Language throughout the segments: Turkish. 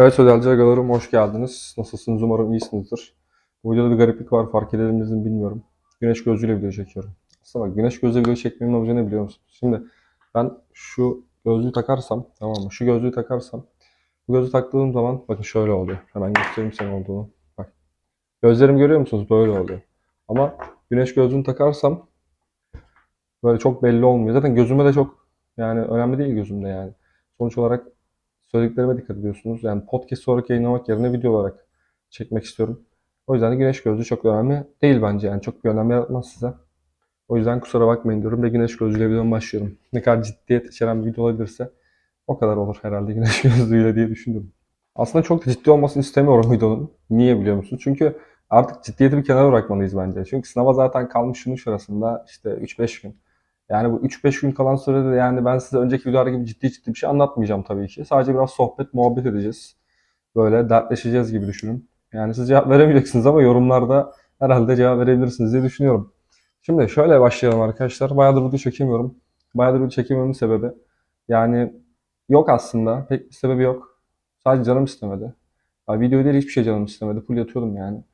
Evet Södelci Agalarım hoş geldiniz. Nasılsınız? Umarım iyisinizdir. Bu videoda bir gariplik var. Fark edebiliriz mi bilmiyorum. Güneş gözlüğüyle video çekiyorum. Aslında bak güneş gözlüğü video çekmemin amacı ne biliyor musun? Şimdi ben şu gözlüğü takarsam tamam mı? Şu gözlüğü takarsam bu gözlüğü taktığım zaman bakın şöyle oluyor. Hemen göstereyim sana olduğunu. Bak. Gözlerimi görüyor musunuz? Böyle oluyor. Ama güneş gözlüğünü takarsam böyle çok belli olmuyor. Zaten gözüme de çok yani önemli değil gözümde yani. Sonuç olarak söylediklerime dikkat ediyorsunuz. Yani podcast olarak yayınlamak yerine video olarak çekmek istiyorum. O yüzden de güneş gözlüğü çok önemli değil bence. Yani çok bir önem yaratmaz size. O yüzden kusura bakmayın diyorum ve güneş gözlüğüyle videodan başlıyorum. Ne kadar ciddiyet içeren bir video olabilirse o kadar olur herhalde güneş gözlüğüyle diye düşündüm. Aslında çok da ciddi olmasını istemiyorum videonun. Niye biliyor musun? Çünkü artık ciddiyeti bir kenara bırakmalıyız bence. Çünkü sınava zaten kalmış şunun şurasında işte 3-5 gün. Yani bu 3-5 gün kalan sürede yani ben size önceki videolar gibi ciddi ciddi bir şey anlatmayacağım tabii ki. Sadece biraz sohbet, muhabbet edeceğiz. Böyle dertleşeceğiz gibi düşünün. Yani siz cevap veremeyeceksiniz ama yorumlarda herhalde cevap verebilirsiniz diye düşünüyorum. Şimdi şöyle başlayalım arkadaşlar. Bayağıdır video çekemiyorum. Bayağıdır video çekemememin sebebi yani yok aslında. Pek bir sebebi yok. Sadece canım istemedi. Ya video değil hiçbir şey canım istemedi. Full yatıyordum yani.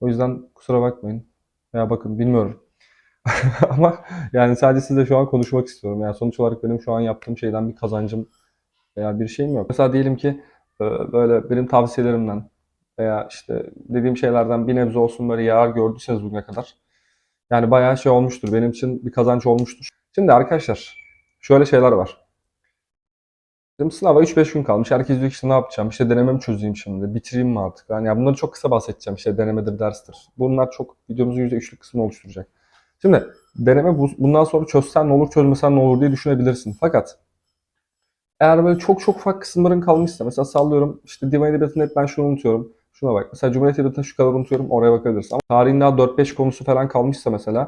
O yüzden kusura bakmayın. Veya bakın bilmiyorum. Ama yani sadece sizle şu an konuşmak istiyorum. Yani sonuç olarak benim şu an yaptığım şeyden bir kazancım veya bir şeyim yok. Mesela diyelim ki e, böyle benim tavsiyelerimden veya işte dediğim şeylerden bir nebze olsun böyle yarar gördüyseniz bugüne kadar. Yani bayağı şey olmuştur. Benim için bir kazanç olmuştur. Şimdi arkadaşlar şöyle şeyler var. Bizim sınava 3-5 gün kalmış. Herkes diyor ki işte ne yapacağım? İşte denememi çözeyim şimdi. Bitireyim mi artık? Yani ya bunları çok kısa bahsedeceğim. İşte denemedir, derstir. Bunlar çok videomuzun %3'lük kısmını oluşturacak. Şimdi deneme bu- bundan sonra çözsen ne olur, çözmesen ne olur diye düşünebilirsin. Fakat eğer böyle çok çok ufak kısımların kalmışsa, mesela sallıyorum işte Divan Edebiyatı'nda hep ben şunu unutuyorum. Şuna bak. Mesela Cumhuriyet Edebiyatı'nda şu kadar unutuyorum, oraya bakabilirsin. Ama tarihin daha 4-5 konusu falan kalmışsa mesela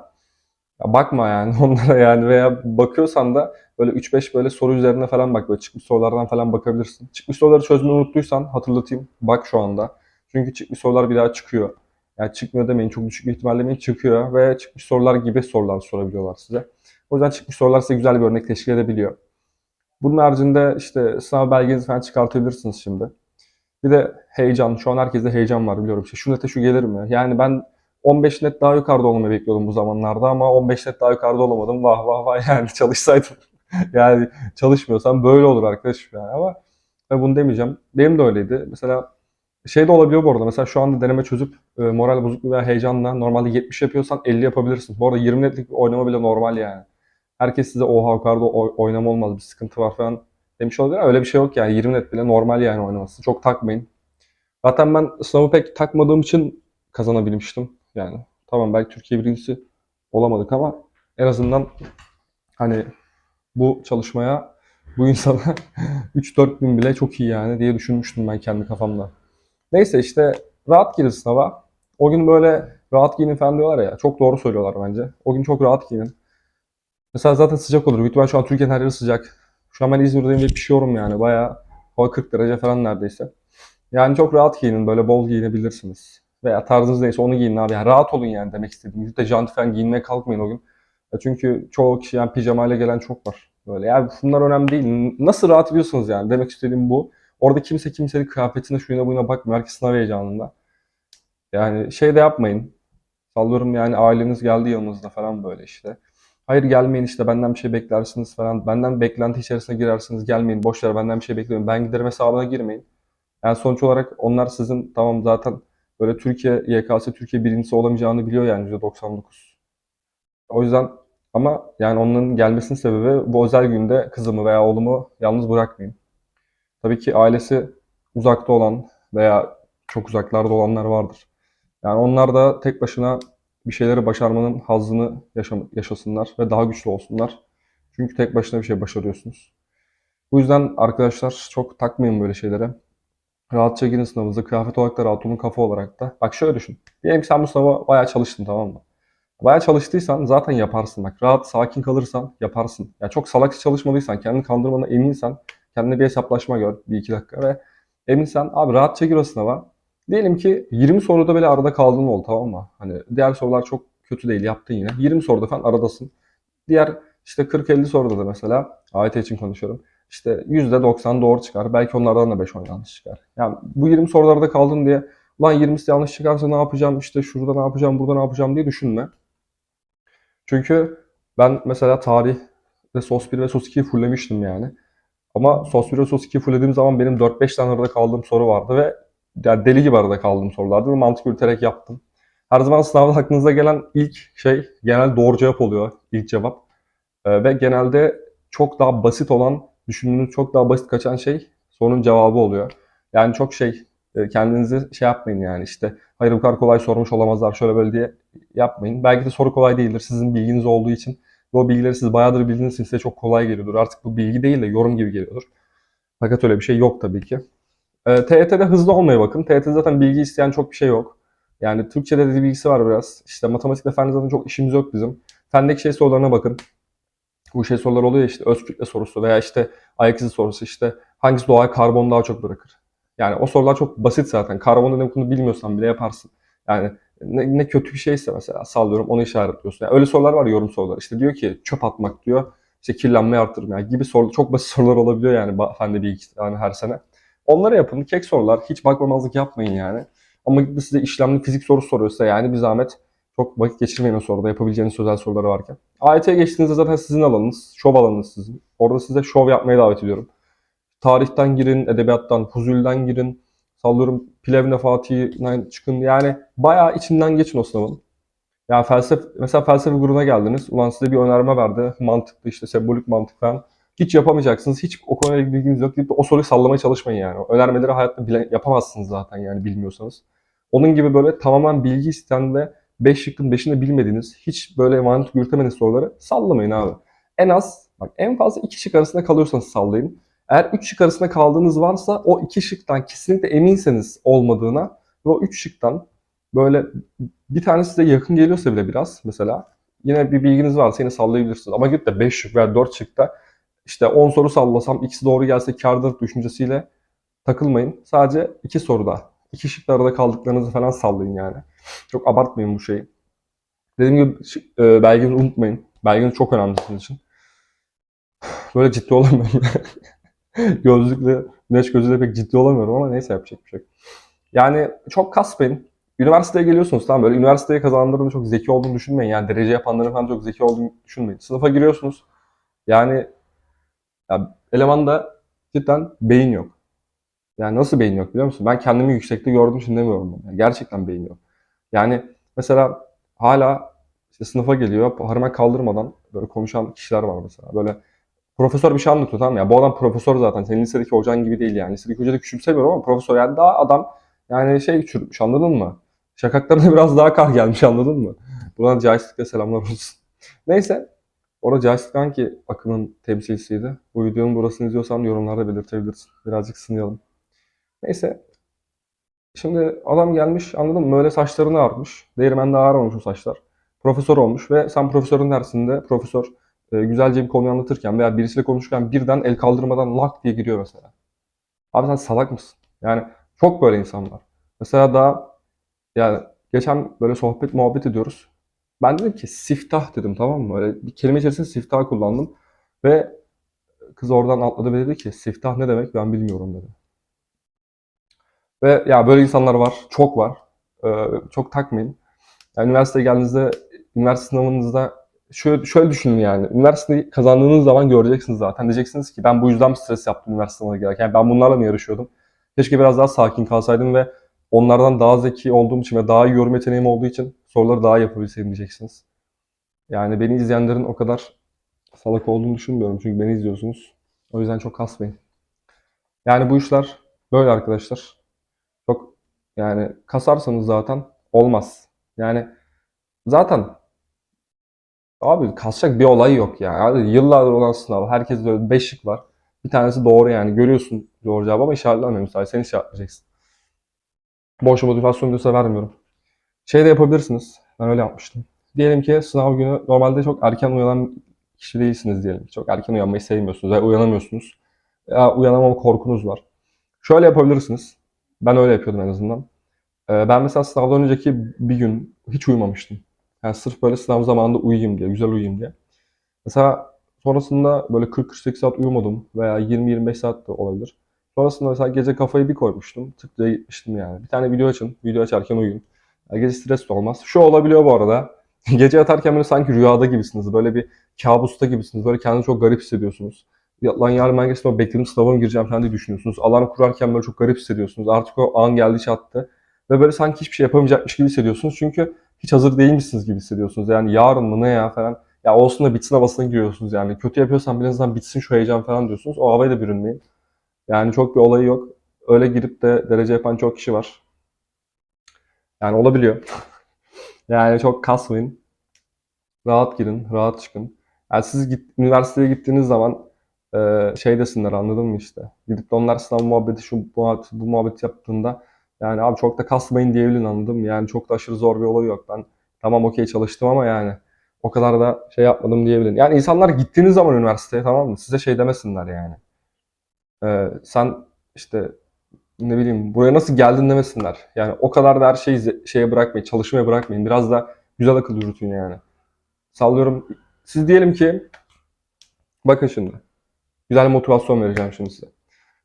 ya bakma yani onlara yani veya bakıyorsan da böyle 3-5 böyle soru üzerine falan bak. Böyle çıkmış sorulardan falan bakabilirsin. Çıkmış soruları çözmeyi unuttuysan hatırlatayım. Bak şu anda. Çünkü çıkmış sorular bir daha çıkıyor. Yani çıkmıyor demeyin. Çok düşük bir ihtimalle demeyin. Çıkıyor ve çıkmış sorular gibi sorular sorabiliyorlar size. O yüzden çıkmış sorular size güzel bir örnek teşkil edebiliyor. Bunun haricinde işte sınav belgenizi falan çıkartabilirsiniz şimdi. Bir de heyecan. Şu an herkeste heyecan var biliyorum. İşte şu nete şu gelir mi? Yani ben 15 net daha yukarıda olmayı bekliyordum bu zamanlarda ama 15 net daha yukarıda olamadım. Vah vah vah yani çalışsaydım. yani çalışmıyorsam böyle olur arkadaşım yani ama ben bunu demeyeceğim. Benim de öyleydi. Mesela şey de olabiliyor bu arada. Mesela şu anda deneme çözüp e, moral bozukluğu veya heyecanla normalde 70 yapıyorsan 50 yapabilirsin. Bu arada 20 netlik bir oynama bile normal yani. Herkes size oha yukarıda oy- oynama olmaz bir sıkıntı var falan demiş olabilir ama öyle bir şey yok yani. 20 net bile normal yani oynaması. Çok takmayın. Zaten ben sınavı pek takmadığım için kazanabilmiştim. Yani tamam belki Türkiye birincisi olamadık ama en azından hani bu çalışmaya bu insana 3-4 bin bile çok iyi yani diye düşünmüştüm ben kendi kafamda. Neyse işte rahat girin sınava. O gün böyle rahat giyinin falan diyorlar ya. Çok doğru söylüyorlar bence. O gün çok rahat giyinin. Mesela zaten sıcak olur. Büyük şu an Türkiye'nin her yeri sıcak. Şu an ben İzmir'deyim ve pişiyorum yani. Bayağı hava 40 derece falan neredeyse. Yani çok rahat giyinin. Böyle bol giyinebilirsiniz. Veya tarzınız neyse onu giyin abi. Yani rahat olun yani demek istediğim. Yüzde janti falan giyinmeye kalkmayın o gün. Ya Çünkü çoğu kişi yani pijamayla gelen çok var. Böyle yani bunlar önemli değil. Nasıl rahat ediyorsunuz yani. Demek istediğim bu. Orada kimse kimsenin kıyafetine şuyuna buyuna bakmıyor. Herkes sınav heyecanında. Yani şey de yapmayın. Sallıyorum yani aileniz geldi yanınızda falan böyle işte. Hayır gelmeyin işte benden bir şey beklersiniz falan. Benden beklenti içerisine girersiniz. Gelmeyin boş ver benden bir şey beklemeyin. Ben giderim hesabına girmeyin. Yani sonuç olarak onlar sizin tamam zaten böyle Türkiye YKS Türkiye birincisi olamayacağını biliyor yani %99. O yüzden ama yani onların gelmesinin sebebi bu özel günde kızımı veya oğlumu yalnız bırakmayayım. Tabii ki ailesi uzakta olan veya çok uzaklarda olanlar vardır. Yani onlar da tek başına bir şeyleri başarmanın hazzını yaşam- yaşasınlar ve daha güçlü olsunlar. Çünkü tek başına bir şey başarıyorsunuz. Bu yüzden arkadaşlar çok takmayın böyle şeylere. Rahatça girin sınavınıza. Kıyafet olarak da rahat olun, kafa olarak da. Bak şöyle düşün. Diyelim ki sen bu sınava bayağı çalıştın tamam mı? Bayağı çalıştıysan zaten yaparsın. Bak rahat, sakin kalırsan yaparsın. Ya çok salakça çalışmadıysan, kendini kandırmana eminsen, kendine bir hesaplaşma gör bir iki dakika ve eminsen abi rahatça gir o sınava. Diyelim ki 20 soruda böyle arada kaldığın oldu tamam mı? Hani diğer sorular çok kötü değil yaptın yine. 20 soruda falan aradasın. Diğer işte 40-50 soruda da mesela AYT için konuşuyorum. işte %90 doğru çıkar. Belki onlardan da 5-10 yanlış çıkar. Yani bu 20 sorularda kaldın diye Ulan 20'si yanlış çıkarsa ne yapacağım, işte şurada ne yapacağım, burada ne yapacağım diye düşünme. Çünkü ben mesela tarih ve SOS 1 ve SOS 2'yi fulllemiştim yani. Ama SOS 1 ve SOS 2'yi fulllediğim zaman benim 4-5 tane arada kaldığım soru vardı ve yani deli gibi arada kaldığım sorulardı ve mantık yürüterek yaptım. Her zaman sınavda aklınıza gelen ilk şey genel doğru cevap oluyor, ilk cevap. Ee, ve genelde çok daha basit olan, düşündüğünüz çok daha basit kaçan şey sorunun cevabı oluyor. Yani çok şey, e, kendinizi şey yapmayın yani işte hayır bu kadar kolay sormuş olamazlar şöyle böyle diye yapmayın. Belki de soru kolay değildir sizin bilginiz olduğu için ve o bilgileri siz bayağıdır bildiğiniz için size çok kolay geliyordur. Artık bu bilgi değil de yorum gibi geliyordur. Fakat öyle bir şey yok tabii ki. E, TYT'de hızlı olmaya bakın. TYT'de zaten bilgi isteyen çok bir şey yok. Yani Türkçe'de de bilgisi var biraz. İşte matematikle fende zaten çok işimiz yok bizim. Fendeki şey sorularına bakın. Bu şey sorular oluyor ya işte öz kütle sorusu veya işte ayak izi sorusu işte hangisi doğaya karbon daha çok bırakır? Yani o sorular çok basit zaten. Karbon ne olduğunu bilmiyorsan bile yaparsın. Yani ne, ne kötü bir şeyse mesela sallıyorum onu işaretliyorsun. Yani öyle sorular var yorum sorular. İşte diyor ki çöp atmak diyor. İşte kirlenmeyi artırır yani gibi soru çok basit sorular olabiliyor yani fende bir iki tane her sene. Onları yapın. Kek sorular. Hiç bakmamazlık yapmayın yani. Ama size işlemli fizik sorusu soruyorsa yani bir zahmet çok vakit geçirmeyin o soruda yapabileceğiniz sözel soruları varken. AYT'ye geçtiğinizde zaten sizin alanınız, şov alanınız sizin. Orada size şov yapmaya davet ediyorum. Tarihten girin, edebiyattan, Fuzuli'den girin. Sallıyorum Plevne Fatih'den çıkın. Yani bayağı içinden geçin o sınavın. Yani felsefe, mesela felsefe grubuna geldiniz. Ulan size bir önerme verdi. Mantıklı işte sembolik mantık falan. Hiç yapamayacaksınız. Hiç o konuyla ilgili bilginiz yok deyip de o soruyu sallamaya çalışmayın yani. Önermeleri hayatta bile yapamazsınız zaten yani bilmiyorsanız. Onun gibi böyle tamamen bilgi isteyen ve 5 şıkkın 5'ini bilmediğiniz, hiç böyle mantık yürütemediğiniz soruları sallamayın abi. En az, bak en fazla 2 şık arasında kalıyorsanız sallayın. Eğer 3 şık arasında kaldığınız varsa o 2 şıktan kesinlikle eminseniz olmadığına ve o 3 şıktan böyle bir tanesi size yakın geliyorsa bile biraz mesela yine bir bilginiz varsa yine sallayabilirsiniz. Ama gidip de 5 şık veya 4 şıkta işte 10 soru sallasam ikisi doğru gelse kârdır düşüncesiyle takılmayın. Sadece 2 soruda, 2 şıkta arada kaldıklarınızı falan sallayın yani. Çok abartmayın bu şeyi. Dediğim gibi e, belgenizi unutmayın. Belgeniz çok önemli sizin için. Böyle ciddi olamıyorum. Gözlükle, güneş gözüyle pek ciddi olamıyorum ama neyse yapacak bir şey. Yani çok kasmayın. Üniversiteye geliyorsunuz tamam böyle üniversiteye kazananların çok zeki olduğunu düşünmeyin. Yani derece yapanların falan çok zeki olduğunu düşünmeyin. Sınıfa giriyorsunuz. Yani ya, elemanda cidden beyin yok. Yani nasıl beyin yok biliyor musun? Ben kendimi yüksekte gördüm için demiyorum bunu. Yani gerçekten beyin yok. Yani mesela hala işte sınıfa geliyor parmak kaldırmadan böyle konuşan kişiler var mesela. Böyle profesör bir şey anlatıyor tamam ya. Bu adam profesör zaten. Senin lisedeki hocan gibi değil yani. Lisedeki hoca da küçümsemiyorum ama profesör yani daha adam yani şey çürümüş anladın mı? Şakaklarına biraz daha kar gelmiş anladın mı? Buradan Joystick'e selamlar olsun. Neyse. Orada Joystick hangi akımın temsilcisiydi? Bu videonun burasını izliyorsan yorumlarda belirtebilirsin. Birazcık sınayalım. Neyse. Şimdi adam gelmiş anladın mı? Böyle saçlarını ağarmış. Değirmende ağarmamış o saçlar. Profesör olmuş ve sen profesörün dersinde profesör e, güzelce bir konuyu anlatırken veya birisiyle konuşurken birden el kaldırmadan lak diye giriyor mesela. Abi sen salak mısın? Yani çok böyle insan var. Mesela daha yani geçen böyle sohbet muhabbet ediyoruz. Ben dedim ki siftah dedim tamam mı? Öyle bir kelime içerisinde siftah kullandım. Ve kız oradan atladı ve dedi ki siftah ne demek ben bilmiyorum dedi. Ve ya böyle insanlar var. Çok var. Ee, çok takmayın. Yani üniversiteye geldiğinizde, üniversite sınavınızda şöyle, şöyle düşünün yani. Üniversiteyi kazandığınız zaman göreceksiniz zaten. Diyeceksiniz ki ben bu yüzden mi stres yaptım üniversite sınavına girerken? Yani ben bunlarla mı yarışıyordum? Keşke biraz daha sakin kalsaydım ve onlardan daha zeki olduğum için ve daha iyi yorum yeteneğim olduğu için soruları daha yapabilseydim diyeceksiniz. Yani beni izleyenlerin o kadar salak olduğunu düşünmüyorum. Çünkü beni izliyorsunuz. O yüzden çok kasmayın. Yani bu işler böyle arkadaşlar. Çok yani kasarsanız zaten olmaz. Yani zaten abi kasacak bir olay yok ya. Yani yıllardır olan sınav. Herkes böyle 5 şık var. Bir tanesi doğru yani. Görüyorsun doğru cevabı ama işaretlenmemiş. Sadece sen işaretleyeceksin. Boş motivasyon videosu vermiyorum. Şey de yapabilirsiniz. Ben öyle yapmıştım. Diyelim ki sınav günü normalde çok erken uyanan kişi değilsiniz diyelim. Çok erken uyanmayı sevmiyorsunuz veya uyanamıyorsunuz. Ya uyanamama korkunuz var. Şöyle yapabilirsiniz. Ben öyle yapıyordum en azından. Ee, Ben mesela sınavdan önceki bir gün hiç uyumamıştım. Yani sırf böyle sınav zamanında uyuyayım diye, güzel uyuyayım diye. Mesela Sonrasında böyle 40-48 saat uyumadım veya 20-25 saat de olabilir. Sonrasında mesela gece kafayı bir koymuştum. Tık gitmiştim yani. Bir tane video açın. Video açarken uyuyun. Ya gece stres olmaz. Şu olabiliyor bu arada. Gece yatarken böyle sanki rüyada gibisiniz. Böyle bir kabusta gibisiniz. Böyle kendinizi çok garip hissediyorsunuz. Ya, lan yarın ben gerçekten beklediğim sınava mı gireceğim falan diye düşünüyorsunuz. Alarm kurarken böyle çok garip hissediyorsunuz. Artık o an geldi çattı. Ve böyle sanki hiçbir şey yapamayacakmış gibi hissediyorsunuz. Çünkü hiç hazır değilmişsiniz gibi hissediyorsunuz. Yani yarın mı ne ya falan. Ya olsun da bitsin havasına giriyorsunuz yani. Kötü yapıyorsan en azından bitsin şu heyecan falan diyorsunuz. O havaya da bürünmeyin. Yani çok bir olayı yok. Öyle girip de derece yapan çok kişi var. Yani olabiliyor. yani çok kasmayın. Rahat girin, rahat çıkın. Yani siz git, üniversiteye gittiğiniz zaman e, şey desinler anladın mı işte. Gidip de onlar sınav muhabbeti şu muhabbet, bu muhabbet yaptığında yani abi çok da kasmayın diyebilin anladın mı? Yani çok da aşırı zor bir olay yok. Ben tamam okey çalıştım ama yani o kadar da şey yapmadım diyebilin. Yani insanlar gittiğiniz zaman üniversiteye tamam mı? Size şey demesinler yani. E, sen işte ne bileyim buraya nasıl geldin demesinler. Yani o kadar da her şeyi şeye bırakmayın, çalışmaya bırakmayın. Biraz da güzel akıl yürütün yani. Sallıyorum. Siz diyelim ki bakın şimdi. Güzel motivasyon vereceğim şimdi size.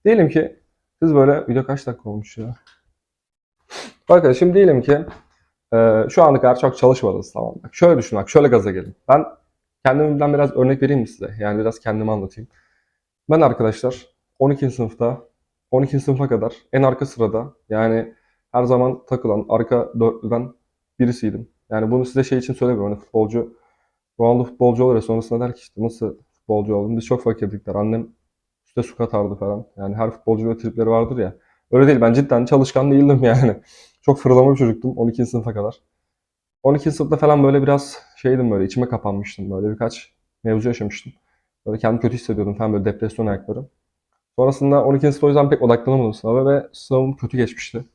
Diyelim ki siz böyle video kaç dakika olmuş ya? Bakın şimdi diyelim ki e, şu ana kadar çok çalışmadınız tamam mı? Şöyle düşün bak şöyle gaza gelin. Ben kendimden biraz örnek vereyim mi size? Yani biraz kendimi anlatayım. Ben arkadaşlar 12. sınıfta 12. sınıfa kadar en arka sırada yani her zaman takılan arka dörtlüden birisiydim. Yani bunu size şey için söylemiyorum. Hani futbolcu Ronaldo futbolcu olur ya sonrasında der ki işte nasıl futbolcu oldum. Biz çok fakirdik der. Annem üstte su katardı falan. Yani her futbolcu böyle tripleri vardır ya. Öyle değil. Ben cidden çalışkan değildim yani. Çok fırlama bir çocuktum 12. sınıfa kadar. 12. sınıfta falan böyle biraz şeydim böyle içime kapanmıştım. Böyle birkaç mevzu yaşamıştım. Böyle kendimi kötü hissediyordum falan böyle depresyon ayakları. Sonrasında 12. sınıfta o yüzden pek odaklanamadım sınava ve sınavım kötü geçmişti.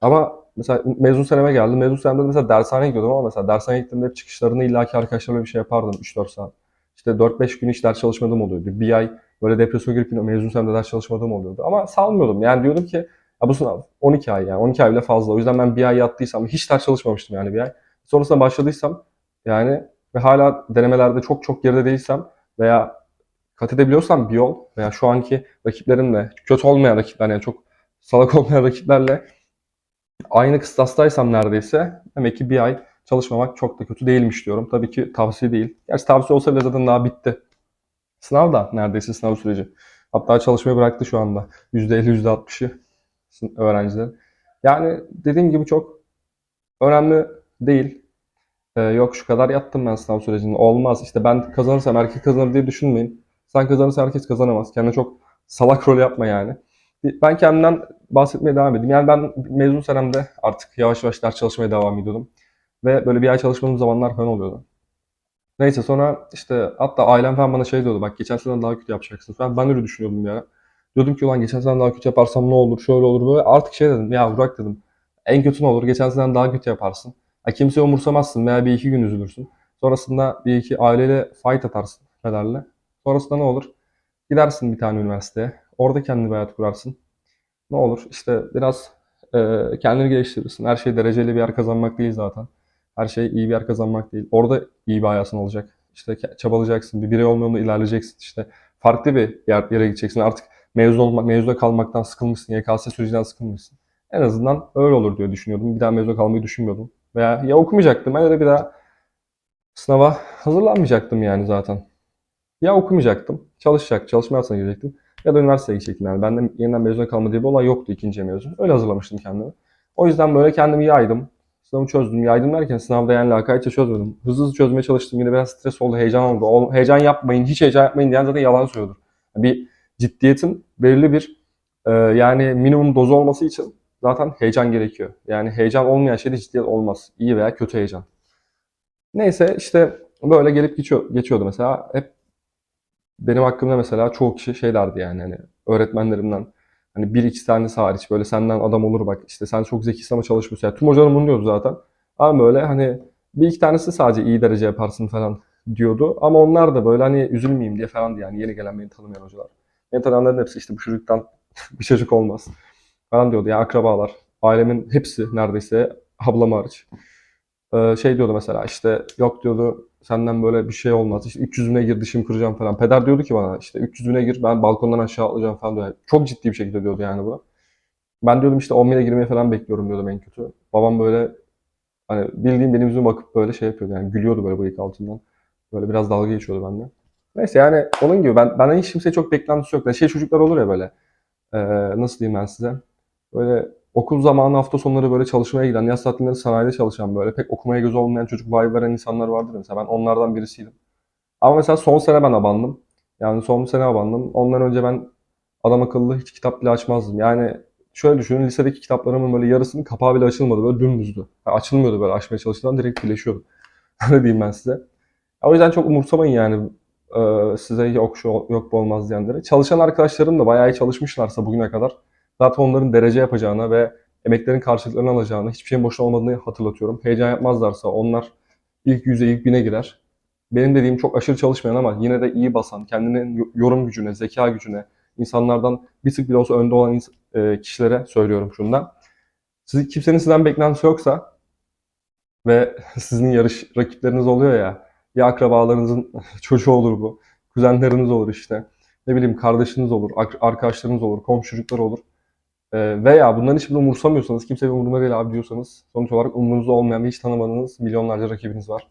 Ama mesela mezun seneme geldim. Mezun senemde de mesela dershaneye gidiyordum ama mesela dershaneye gittiğimde hep çıkışlarında illaki arkadaşlarla bir şey yapardım 3-4 saat. İşte 4-5 gün hiç ders çalışmadığım oluyordu. Bir ay böyle depresyona girip mezun senemde ders çalışmadığım oluyordu. Ama salmıyordum. Yani diyordum ki ya bu sınav 12 ay yani 12 ay bile fazla. O yüzden ben bir ay yattıysam hiç ders çalışmamıştım yani bir ay. Sonrasında başladıysam yani ve hala denemelerde çok çok geride değilsem veya kat edebiliyorsam bir yol veya şu anki rakiplerimle kötü olmayan rakipler yani çok salak olmayan rakiplerle aynı kıstastaysam neredeyse demek ki bir ay çalışmamak çok da kötü değilmiş diyorum. Tabii ki tavsiye değil. Gerçi tavsiye olsa bile zaten daha bitti. Sınav da neredeyse sınav süreci. Hatta çalışmayı bıraktı şu anda. %50, %60'ı sın- öğrenciler. Yani dediğim gibi çok önemli değil. Ee, yok şu kadar yattım ben sınav sürecinde. Olmaz. İşte ben kazanırsam herkes kazanır diye düşünmeyin. Sen kazanırsan herkes kazanamaz. Kendine çok salak rol yapma yani. Ben kendimden bahsetmeye devam edeyim. Yani ben mezun senemde artık yavaş yavaş ders çalışmaya devam ediyordum. Ve böyle bir ay çalışmadığım zamanlar falan oluyordu. Neyse sonra işte hatta ailem falan bana şey diyordu. Bak geçen seneden daha kötü yapacaksın falan. Ben öyle düşünüyordum ara. Diyordum ki ulan geçen seneden daha kötü yaparsam ne olur, şöyle olur böyle. Artık şey dedim ya Burak dedim. En kötü ne olur? Geçen seneden daha kötü yaparsın. Ha, kimseye umursamazsın veya bir iki gün üzülürsün. Sonrasında bir iki aileyle fight atarsın pederle. Sonrasında ne olur? Gidersin bir tane üniversiteye. Orada kendine bir hayat kurarsın. Ne olur? İşte biraz e, kendini geliştirirsin. Her şey dereceli bir yer kazanmak değil zaten. Her şey iyi bir yer kazanmak değil. Orada iyi bir hayatın olacak. İşte çabalayacaksın. Bir birey olma yolunda ilerleyeceksin. İşte farklı bir yer, yere gideceksin. Artık mezun olmak, mezuna kalmaktan sıkılmışsın. YKS sürecinden sıkılmışsın. En azından öyle olur diye düşünüyordum. Bir daha mezuna kalmayı düşünmüyordum. Veya ya okumayacaktım. Ya da bir daha sınava hazırlanmayacaktım yani zaten. Ya okumayacaktım. Çalışacak, çalışma hayatına girecektim. Ya da üniversiteye gidecektim yani. Bende yeniden mezuna kalma diye bir olay yoktu ikinciye mezun. Öyle hazırlamıştım kendimi. O yüzden böyle kendimi yaydım. Sınavı çözdüm. Yaydım derken sınavda yani lakaytça çözmedim. Hızlı hızlı çözmeye çalıştım. Yine biraz stres oldu, heyecan oldu. Ol- heyecan yapmayın, hiç heyecan yapmayın diyen zaten yalan söylüyordur. Bir ciddiyetin belirli bir e, yani minimum dozu olması için zaten heyecan gerekiyor. Yani heyecan olmayan şeyde ciddiyet olmaz. İyi veya kötü heyecan. Neyse işte böyle gelip geçiyor, geçiyordu mesela. Hep benim hakkımda mesela çoğu kişi şey derdi yani hani öğretmenlerimden hani bir iki tanesi hariç böyle senden adam olur bak işte sen çok zekisin ama çalışmıyorsun. Yani tüm hocalarım bunu diyordu zaten. Ama böyle hani bir iki tanesi sadece iyi derece yaparsın falan diyordu. Ama onlar da böyle hani üzülmeyeyim diye falan diye yani yeni gelen beni tanımayan hocalar. Tanıyanların hepsi işte bu çocuktan bir çocuk olmaz falan diyordu. Yani akrabalar, ailemin hepsi neredeyse ablam hariç. Ee, şey diyordu mesela işte yok diyordu senden böyle bir şey olmaz. İşte 300 bine gir dişimi kıracağım falan. Peder diyordu ki bana işte 300 bine gir ben balkondan aşağı atlayacağım falan diyor. Çok ciddi bir şekilde diyordu yani bu. Ben diyordum işte 10 bine girmeye falan bekliyorum diyordum en kötü. Babam böyle hani bildiğim benim yüzüme bakıp böyle şey yapıyordu yani gülüyordu böyle bıyık altından. Böyle biraz dalga geçiyordu bende. Neyse yani onun gibi ben benden hiç kimseye çok beklentisi yok. Yani şey çocuklar olur ya böyle. Ee, nasıl diyeyim ben size? Böyle okul zamanı hafta sonları böyle çalışmaya giden, yaz tatilleri sanayide çalışan böyle pek okumaya gözü olmayan çocuk vibe veren insanlar vardır mesela. Ben onlardan birisiydim. Ama mesela son sene ben abandım. Yani son sene abandım. Ondan önce ben adam akıllı hiç kitap bile açmazdım. Yani şöyle düşünün lisedeki kitaplarımın böyle yarısının kapağı bile açılmadı. Böyle dümdüzdü. Yani açılmıyordu böyle açmaya çalıştığımda direkt birleşiyordu. Öyle diyeyim ben size. O yüzden çok umursamayın yani e, size yok şu yok bu olmaz diyenlere. Çalışan arkadaşlarım da bayağı iyi çalışmışlarsa bugüne kadar zaten onların derece yapacağını ve emeklerin karşılıklarını alacağını, hiçbir şeyin boşuna olmadığını hatırlatıyorum. Heyecan yapmazlarsa onlar ilk yüze, ilk bine girer. Benim dediğim çok aşırı çalışmayan ama yine de iyi basan, kendinin yo- yorum gücüne, zeka gücüne, insanlardan bir tık bile olsa önde olan e, kişilere söylüyorum şundan. Siz, kimsenin sizden beklentisi yoksa ve sizin yarış rakipleriniz oluyor ya, ya akrabalarınızın çocuğu olur bu, kuzenleriniz olur işte, ne bileyim kardeşiniz olur, arkadaşlarınız olur, komşu çocuklar olur. Ee, veya bunların hiçbirini umursamıyorsanız, kimse bir umurumda değil abi diyorsanız, sonuç olarak umurunuzda olmayan ve hiç tanımadığınız milyonlarca rakibiniz var.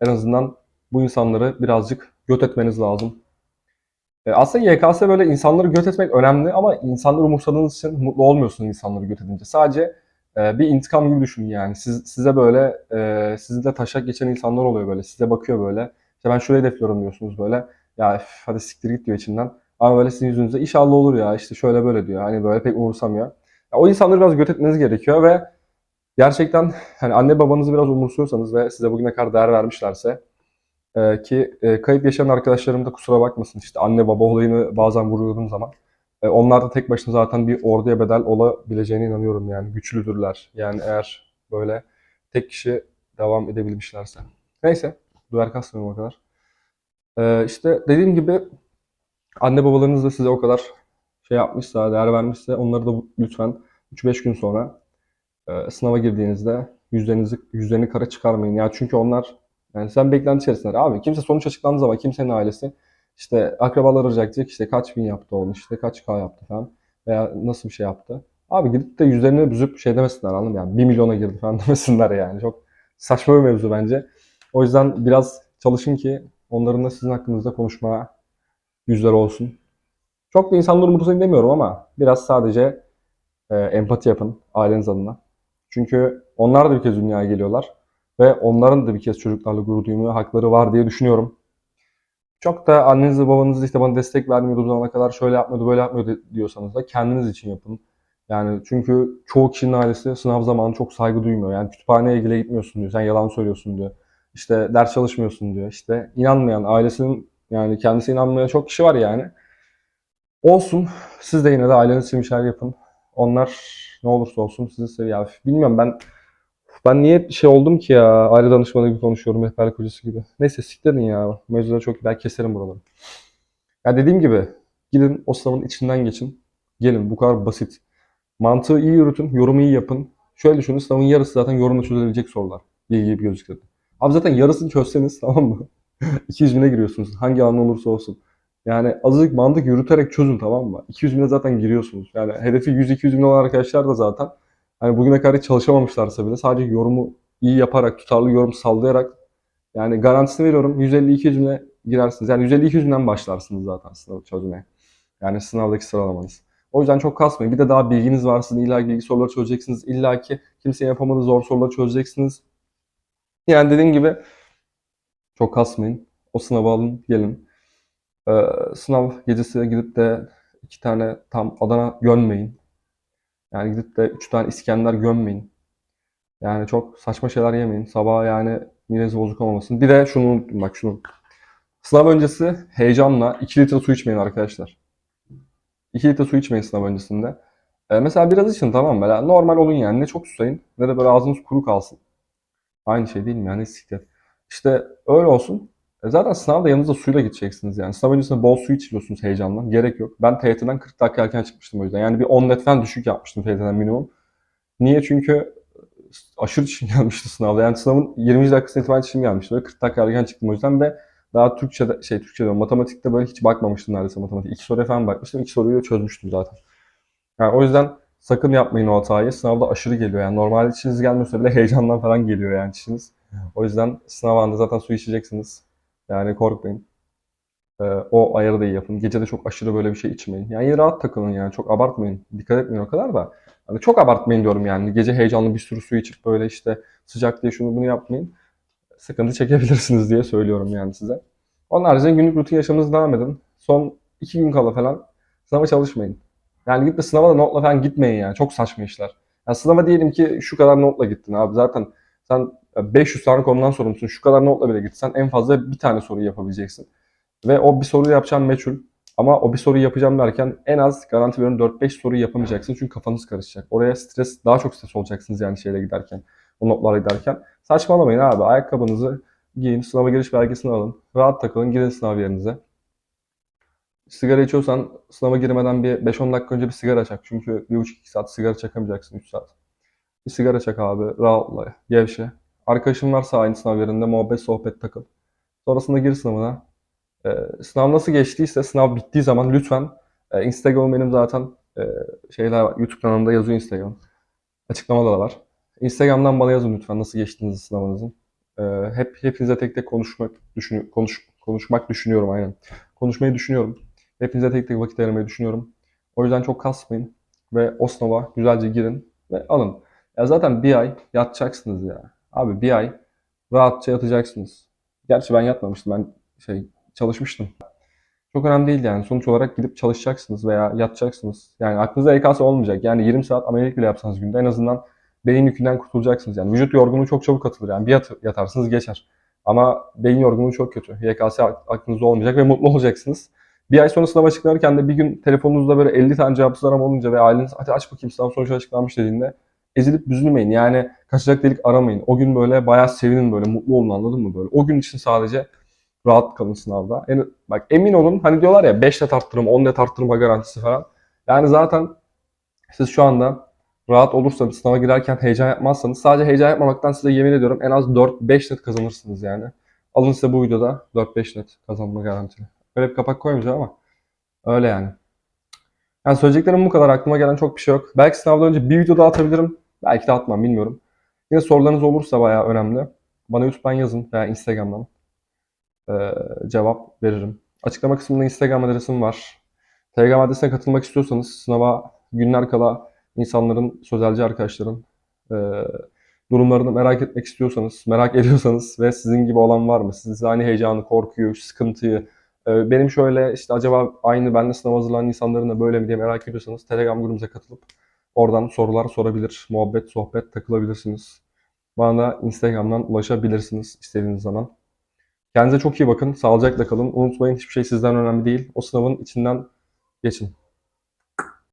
En azından bu insanları birazcık göt etmeniz lazım. Ee, aslında YKS böyle insanları göt etmek önemli ama insanları umursadığınız için mutlu olmuyorsunuz insanları göt edince. Sadece e, bir intikam gibi düşünün yani. Siz, size böyle, e, sizi de taşak geçen insanlar oluyor böyle. Size bakıyor böyle. İşte ben şurayı hedefliyorum diyorsunuz böyle. Ya üf, hadi siktir git diyor içinden. Ama böyle sizin yüzünüzde inşallah olur ya işte şöyle böyle diyor. Hani böyle pek umursamıyor. Ya o insanları biraz göt etmeniz gerekiyor ve gerçekten hani anne babanızı biraz umursuyorsanız ve size bugüne kadar değer vermişlerse e, ki e, kayıp yaşayan arkadaşlarım da kusura bakmasın işte anne baba olayını bazen vuruyordum zaman. E, onlar da tek başına zaten bir orduya bedel olabileceğine inanıyorum yani güçlüdürler. Yani eğer böyle tek kişi devam edebilmişlerse. Neyse duyar kasmıyorum o kadar. E, işte dediğim gibi anne babalarınız da size o kadar şey yapmışsa, değer vermişse onları da lütfen 3-5 gün sonra e, sınava girdiğinizde yüzlerinizi yüzlerini kara çıkarmayın. Ya çünkü onlar yani sen beklenti içerisindeler. Abi kimse sonuç açıklandığı zaman kimsenin ailesi işte akrabalar arayacak diyecek işte kaç bin yaptı oğlum işte kaç K yaptı falan veya nasıl bir şey yaptı. Abi gidip de yüzlerini büzüp şey demesinler anladın mı? Yani 1 milyona girdi falan demesinler yani. Çok saçma bir mevzu bence. O yüzden biraz çalışın ki onların da sizin hakkınızda konuşmaya yüzleri olsun. Çok da insanları umursayın demiyorum ama biraz sadece e, empati yapın aileniz adına. Çünkü onlar da bir kez dünyaya geliyorlar ve onların da bir kez çocuklarla gurur duymaya hakları var diye düşünüyorum. Çok da anneniz ve babanız işte bana destek vermiyordu bu zamana kadar şöyle yapmıyordu böyle yapmıyordu diyorsanız da kendiniz için yapın. Yani çünkü çoğu kişinin ailesi sınav zamanı çok saygı duymuyor. Yani kütüphaneye ilgili gitmiyorsun diyor. Sen yalan söylüyorsun diyor. İşte ders çalışmıyorsun diyor. İşte inanmayan, ailesinin yani kendisi inanmayan çok kişi var yani. Olsun. Siz de yine de aileniz için bir şeyler yapın. Onlar ne olursa olsun sizi seviyor. Bilmiyorum ben ben niye şey oldum ki ya aile danışmanı gibi konuşuyorum rehberlik hocası gibi. Neyse siktirin ya. Mevzuda çok ben keserim buraları. Ya dediğim gibi gidin o sınavın içinden geçin. Gelin bu kadar basit. Mantığı iyi yürütün, yorumu iyi yapın. Şöyle düşünün sınavın yarısı zaten yorumla çözülebilecek sorular. Bilgi gibi gözüküyor. Abi zaten yarısını çözseniz tamam mı? 200 bine giriyorsunuz. Hangi alan olursa olsun. Yani azıcık mantık yürüterek çözün tamam mı? 200 bine zaten giriyorsunuz. Yani hedefi 100-200 bin olan arkadaşlar da zaten hani bugüne kadar hiç çalışamamışlarsa bile sadece yorumu iyi yaparak, tutarlı yorum sallayarak yani garantisini veriyorum 150-200 bine girersiniz. Yani 150-200 binden başlarsınız zaten sınavı çözmeye. Yani sınavdaki sıralamanız. O yüzden çok kasmayın. Bir de daha bilginiz var. Sizin illa bilgi soruları çözeceksiniz. İlla ki kimsenin yapamadığı zor soruları çözeceksiniz. Yani dediğim gibi çok kasmayın. O sınavı alın, gelin. Ee, sınav gecesi gidip de iki tane tam Adana gömmeyin. Yani gidip de üç tane İskender gömmeyin. Yani çok saçma şeyler yemeyin. Sabah yani mideniz bozuk olmasın. Bir de şunu unuttum bak şunu. Sınav öncesi heyecanla 2 litre su içmeyin arkadaşlar. 2 litre su içmeyin sınav öncesinde. Ee, mesela biraz için tamam mı? Normal olun yani. Ne çok susayın ne de böyle ağzınız kuru kalsın. Aynı şey değil mi yani siktir. İşte öyle olsun. E zaten sınavda yanınızda suyla gideceksiniz yani. Sınav öncesinde bol su içiyorsunuz heyecanla. Gerek yok. Ben TYT'den 40 dakika erken çıkmıştım o yüzden. Yani bir 10 net falan düşük yapmıştım TYT'den minimum. Niye? Çünkü aşırı çişim gelmişti sınavda. Yani sınavın 20. dakikasına itibaren çişim gelmişti. Böyle 40 dakika erken çıktım o yüzden ve daha Türkçe'de, şey Türkçe diyorum, matematikte böyle hiç bakmamıştım neredeyse matematik. İki soruya falan bakmıştım. İki soruyu da çözmüştüm zaten. Yani o yüzden sakın yapmayın o hatayı. Sınavda aşırı geliyor yani. Normalde çişiniz gelmiyorsa bile heyecandan falan geliyor yani çişiniz. O yüzden sınav anında zaten su içeceksiniz. Yani korkmayın. Ee, o ayarı da iyi yapın. Gece de çok aşırı böyle bir şey içmeyin. Yani rahat takılın yani. Çok abartmayın. Dikkat etmeyin o kadar da. Hani çok abartmayın diyorum yani. Gece heyecanlı bir sürü su içip böyle işte sıcak diye şunu bunu yapmayın. Sıkıntı çekebilirsiniz diye söylüyorum yani size. Onun haricinde günlük rutin yaşamınıza devam edin. Son iki gün kala falan sınava çalışmayın. Yani de sınava da notla falan gitmeyin yani. Çok saçma işler. Yani sınava diyelim ki şu kadar notla gittin abi. Zaten sen 500 tane konudan sorumlusun. Şu kadar notla bile gitsen en fazla bir tane soruyu yapabileceksin. Ve o bir soruyu yapacağın meçhul. Ama o bir soruyu yapacağım derken en az garanti veriyorum 4-5 soruyu yapamayacaksın. Çünkü kafanız karışacak. Oraya stres, daha çok stres olacaksınız yani şeyle giderken. O notlarla giderken. Saçmalamayın abi. Ayakkabınızı giyin, sınava giriş belgesini alın. Rahat takılın, gidin sınav yerinize. Sigara içiyorsan sınava girmeden bir 5-10 dakika önce bir sigara çak. Çünkü 1,5-2 saat sigara çakamayacaksın 3 saat. Bir sigara çak abi, rahatla, gevşe. Arkadaşın varsa aynı sınav yerinde muhabbet, sohbet takıl. Sonrasında gir sınavına. Ee, sınav nasıl geçtiyse sınav bittiği zaman lütfen e, Instagram benim zaten e, şeyler var. YouTube kanalımda yazıyor Instagram. Açıklamada da var. Instagram'dan bana yazın lütfen nasıl geçtiğinizi sınavınızın. Ee, hep hepinize tek tek konuşmak düşün konuş konuşmak düşünüyorum aynen. Konuşmayı düşünüyorum. Hepinize tek tek vakit ayırmayı düşünüyorum. O yüzden çok kasmayın ve o sınava güzelce girin ve alın. Ya zaten bir ay yatacaksınız ya. Abi bir ay rahatça yatacaksınız. Gerçi ben yatmamıştım. Ben şey çalışmıştım. Çok önemli değil yani. Sonuç olarak gidip çalışacaksınız veya yatacaksınız. Yani aklınızda EKS olmayacak. Yani 20 saat ameliyat bile yapsanız günde en azından beyin yükünden kurtulacaksınız. Yani vücut yorgunluğu çok çabuk atılır. Yani bir yat- yatarsınız geçer. Ama beyin yorgunluğu çok kötü. YKS aklınızda olmayacak ve mutlu olacaksınız. Bir ay sonra sınav açıklanırken de bir gün telefonunuzda böyle 50 tane cevapsız arama olunca ve aileniz hadi aç bakayım sınav sonucu açıklanmış dediğinde ezilip üzülmeyin. Yani kaçacak delik aramayın. O gün böyle bayağı sevinin böyle mutlu olun anladın mı böyle. O gün için sadece rahat kalın sınavda. Yani bak emin olun hani diyorlar ya 5 net arttırma 10 net arttırma garantisi falan. Yani zaten siz şu anda rahat olursanız sınava girerken heyecan yapmazsanız sadece heyecan yapmamaktan size yemin ediyorum en az 4-5 net kazanırsınız yani. Alın size bu videoda 4-5 net kazanma garantili. Böyle bir kapak koymayacağım ama öyle yani. Yani söyleyeceklerim bu kadar. Aklıma gelen çok bir şey yok. Belki sınavdan önce bir video daha atabilirim. Belki de atmam bilmiyorum. Yine sorularınız olursa bayağı önemli. Bana YouTube'dan yazın veya Instagram'dan. Ee, cevap veririm. Açıklama kısmında Instagram adresim var. Telegram adresine katılmak istiyorsanız sınava günler kala insanların, sözelci arkadaşların e, durumlarını merak etmek istiyorsanız, merak ediyorsanız ve sizin gibi olan var mı? Sizin aynı heyecanı, korkuyu, sıkıntıyı, e, benim şöyle işte acaba aynı benle sınav hazırlanan insanların da böyle mi diye merak ediyorsanız Telegram grubumuza katılıp oradan sorular sorabilir, muhabbet, sohbet takılabilirsiniz. Bana da Instagram'dan ulaşabilirsiniz istediğiniz zaman. Kendinize çok iyi bakın, sağlıcakla kalın. Unutmayın hiçbir şey sizden önemli değil. O sınavın içinden geçin.